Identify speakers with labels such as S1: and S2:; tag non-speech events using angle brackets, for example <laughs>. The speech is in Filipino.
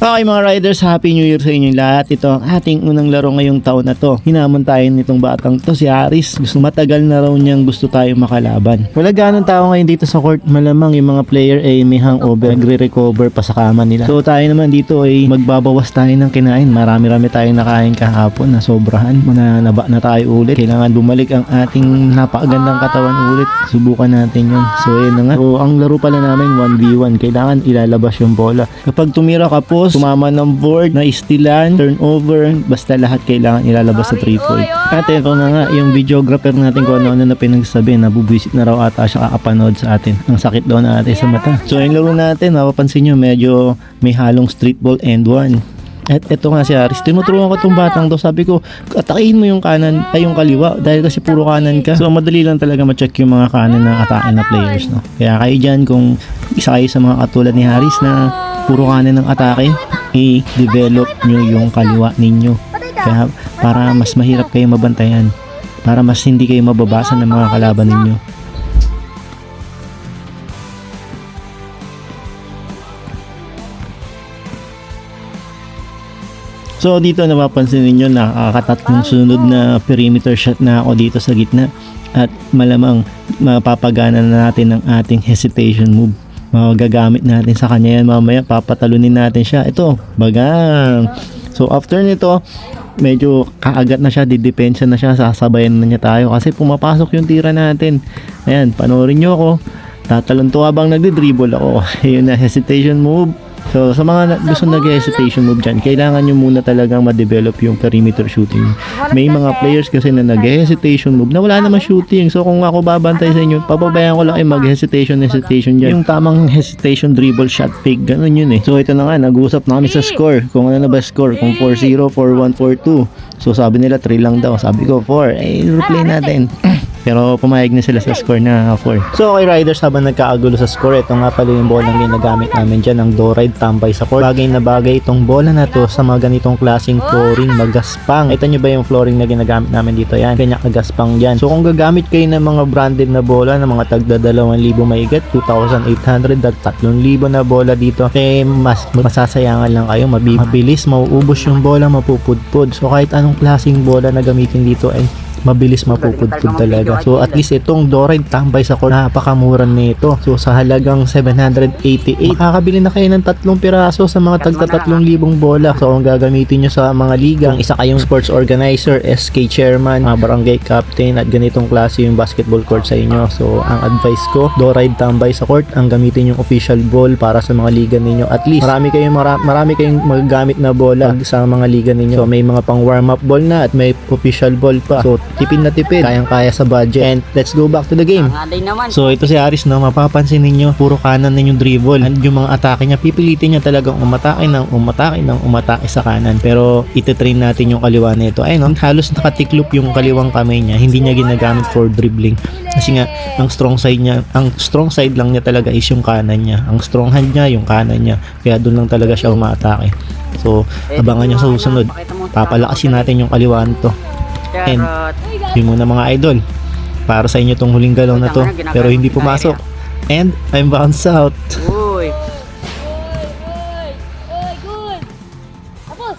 S1: Okay mga riders, Happy New Year sa inyong lahat. Ito ang ating unang laro ngayong taon na to. Hinamon tayo nitong batang to, si Aris. Gusto matagal na raw niyang gusto tayo makalaban. Wala ganong tao ngayon dito sa court. Malamang yung mga player ay may hangover, nagre-recover pa sa kama nila. So tayo naman dito ay magbabawas tayo ng kinain. Marami-rami tayong nakain kahapon na sobrahan. Mana naba na tayo ulit. Kailangan bumalik ang ating napakagandang katawan ulit. Subukan natin yun. So yun na nga. So ang laro pala namin 1v1. Kailangan ilalabas yung bola. Kapag tumira ka po, sumama ng board, na istilan, turnover, basta lahat kailangan ilalabas sa 3 point. At ito na nga, yung videographer natin kung ano-ano na pinagsabi, nabubisit na raw ata siya kakapanood sa atin. Ang sakit daw na ate sa mata. So yung laro natin, mapapansin nyo, medyo may halong street ball and one. At eto nga si Aris, tinuturuan ko tong batang to. Sabi ko, atakin mo yung kanan, ay yung kaliwa. Dahil kasi puro kanan ka. So madali lang talaga ma-check yung mga kanan ng atake na players. No? Kaya kayo dyan, kung isa kayo sa mga katulad ni Haris na puro kanan ng atake, i-develop nyo yung kaliwa ninyo. Kaya para mas mahirap kayo mabantayan. Para mas hindi kayo mababasa ng mga kalaban ninyo. So dito napapansin ninyo nakakatatlong sunod na perimeter shot na ako dito sa gitna at malamang mapapagana na natin ang ating hesitation move. Magagamit natin sa kanya yan mamaya papatalunin natin siya. Ito, bagang. So after nito, medyo kaagat na siya, didepensa na siya, sasabayan na niya tayo kasi pumapasok yung tira natin. Ayan, panoorin nyo ako. Tatalon to habang nagde-dribble ako. <laughs> Yun na, hesitation move. So, sa mga na- gusto nag-hesitation move dyan, kailangan nyo muna talagang ma-develop yung perimeter shooting. May mga players kasi na nag-hesitation move na wala naman shooting. So, kung ako babantay sa inyo, papabayaan ko lang kayo mag-hesitation, hesitation dyan. Yung tamang hesitation dribble shot fake, ganun yun eh. So, ito na nga, nag-usap na kami sa score. Kung ano na ba score, kung 4-0, 4-1, 4-2. So, sabi nila 3 lang daw. Sabi ko 4. Eh, replay natin. Pero pumayag na sila sa score na 4. So okay riders habang nagkaagulo sa score, ito nga pala yung bola na ginagamit namin dyan, ang Doride tambay sa court. Bagay na bagay itong bola na to sa mga ganitong klaseng flooring magaspang. Ito nyo ba yung flooring na ginagamit namin dito yan? Kanya kagaspang dyan. So kung gagamit kayo ng mga branded na bola na mga tagda 2,000 maigat, 2,800 at 3,000 na bola dito, eh mas masasayangan lang kayo, mabi- mabilis, mauubos yung bola, mapupudpud. So kahit anong klaseng bola na gamitin dito ay mabilis mapupudpud talaga. So at least itong Doride tambay sa court, napakamura nito. So sa halagang 788, makakabili na kayo ng tatlong piraso sa mga tagta 3,000 bola. So kung gagamitin nyo sa mga liga, kung isa kayong sports organizer, SK chairman, mga barangay captain at ganitong klase yung basketball court sa inyo. So ang advice ko, Doride tambay sa court, ang gamitin yung official ball para sa mga liga ninyo. At least marami kayong mara- marami kayong magagamit na bola sa mga liga ninyo. So may mga pang warm up ball na at may official ball pa. So tipid na tipid, kayang-kaya sa budget. And let's go back to the game.
S2: Angaday naman.
S1: So ito si Aris no, mapapansin ninyo, puro kanan na yung dribble. And yung mga atake niya, pipilitin niya talagang umatake ng umatake ng umatake sa kanan. Pero ititrain natin yung kaliwa nito. Ayun, no, halos nakatiklop yung kaliwang kamay niya. Hindi niya ginagamit for dribbling. Kasi nga, ang strong side niya, ang strong side lang niya talaga is yung kanan niya. Ang strong hand niya, yung kanan niya. Kaya doon lang talaga siya umatake. So, abangan niyo sa susunod. Papalakasin natin yung kaliwa nito. And yun muna mga idol. Para sa inyo tong huling galaw na to. Pero hindi pumasok. And I'm bounced out. Uy. Uy. Uy. Uy. Good. Tapos.